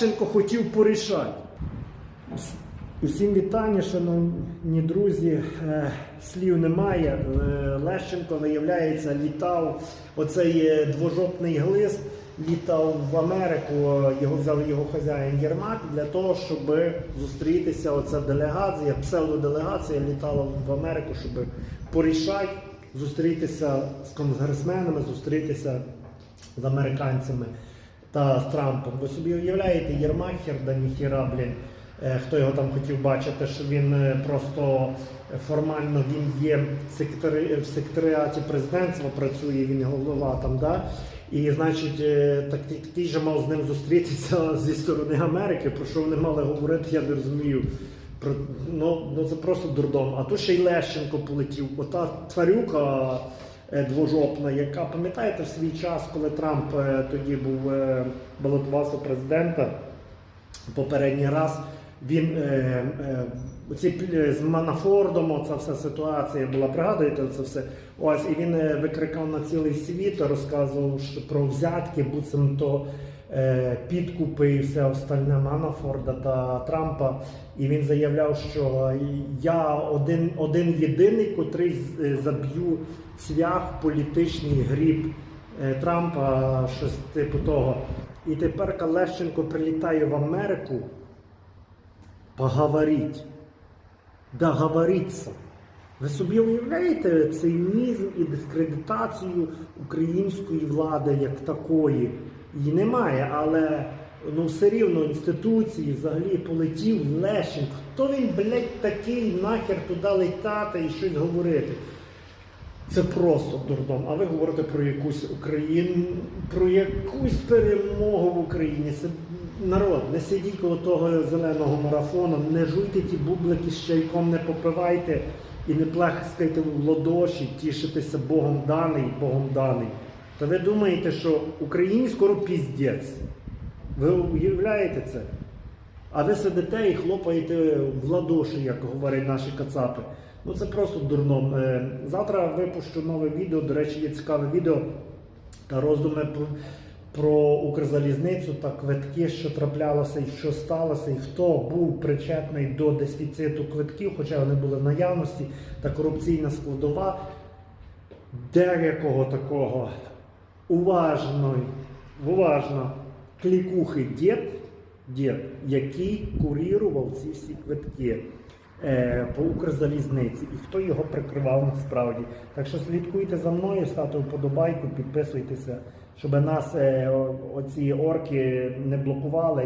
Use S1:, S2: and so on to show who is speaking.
S1: Лещенко хотів порішати. Усім вітання, шановні друзі. Е, Слів немає. Е, Лещенко, виявляється, літав оцей е, двожопний глист, літав в Америку. Його взяв його хазяїн Єрмак для того, щоб зустрітися. Оця делегація, псевдоделегація літала в Америку, щоб порішати, зустрітися з конгресменами, зустрітися з американцями та з Трампом. Ви собі уявляєте, Єрмак херда ніхіра, блін. Е, Хто його там хотів бачити, що він е, просто формально він є в секретарі, в секретаріаті президентства, працює, він голова там, да? І значить, е, так, такий же мав з ним зустрітися зі сторони Америки, про що вони мали говорити, я не розумію. Про, ну, ну це просто дурдом. А тут ще й Лещенко полетів. Ота тварюка двожопна, яка пам'ятаєте в свій час, коли Трамп е, тоді був е, балотувався президента попередній раз. Він е, е, оці з Манафордом, оця вся ситуація була, пригадуєте це все? Ось і він е, викрикав на цілий світ, розказував що про взятки, буцімто е, підкупи і все остальне Манафорда та Трампа. І він заявляв, що я один, один єдиний, котрий е, заб'ю цвях політичний гріб е, Трампа, щось типу того. І тепер Калещенко прилітає в Америку поговорить, договориться. Ви собі уявляєте цинізм і дискредитацію української влади як такої? Її немає, але ну все рівно інституції взагалі полетів Лещенко. Хто він, блядь, такий нахер туди летати і щось говорити? Це просто дурдом. А ви говорите про якусь Україну, про якусь перемогу в Україні. Це народ, не сидіть коло того зеленого марафону, не жуйте ті бублики з чайком, не попивайте і не плескайте в ладоші, тішитеся Богом даний, Богом даний. Та ви думаєте, що Україні скоро піздець? Ви уявляєте це? А ви сидите і хлопаєте в ладоші, як говорять наші кацапи. Ну це просто дурно. Е, Завтра випущу нове відео. До речі, є цікаве відео та роздуми про, Укрзалізницю та квитки, що траплялося і що сталося, і хто був причетний до дефіциту квитків, хоча вони були в наявності, та корупційна складова деякого такого уважно, уважно клікухи дід, дід, який курірував ці всі квитки по Укрзалізниці і хто його прикривав насправді. Так що слідкуйте за мною, ставте вподобайку, підписуйтеся, щоб нас е, оці орки не блокували.